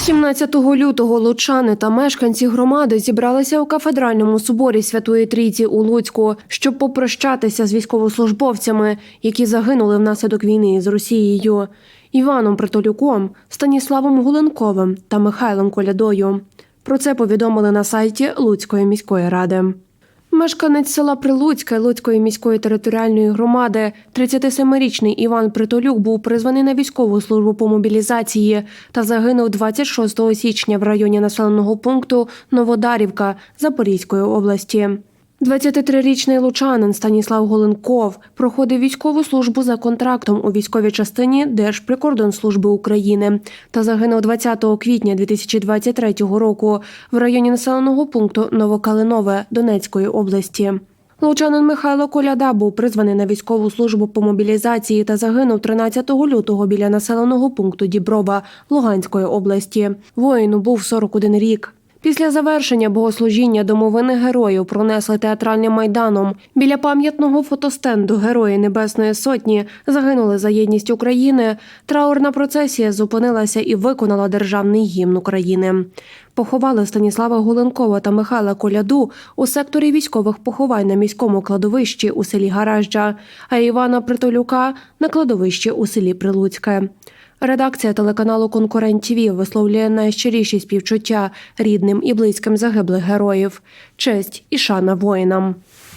17 лютого лучани та мешканці громади зібралися у кафедральному соборі Святої Трійці у Луцьку, щоб попрощатися з військовослужбовцями, які загинули внаслідок війни з Росією, Іваном Притолюком, Станіславом Гуленковим та Михайлом Колядою. Про це повідомили на сайті Луцької міської ради. Мешканець села Прилуцьке Луцької міської територіальної громади, 37-річний Іван Притолюк був призваний на військову службу по мобілізації та загинув 26 січня в районі населеного пункту Новодарівка Запорізької області. 23-річний лучанин Станіслав Голенков проходив військову службу за контрактом у військовій частині Держприкордонслужби України та загинув 20 квітня 2023 року в районі населеного пункту Новокалинове Донецької області. Лучанин Михайло Коляда був призваний на військову службу по мобілізації та загинув 13 лютого біля населеного пункту Діброва Луганської області. Воїну був 41 рік. Після завершення богослужіння домовини героїв пронесли театральним майданом. Біля пам'ятного фотостенду Герої Небесної Сотні загинули за єдність України. Траурна процесія зупинилася і виконала державний гімн України. Поховали Станіслава Гуленкова та Михайла Коляду у секторі військових поховань на міському кладовищі у селі Гаражджа, а Івана Притолюка на кладовищі у селі Прилуцьке. Редакція телеканалу Конкурент ТВ висловлює найщиріші співчуття рідним і близьким загиблих героїв, честь і шана воїнам.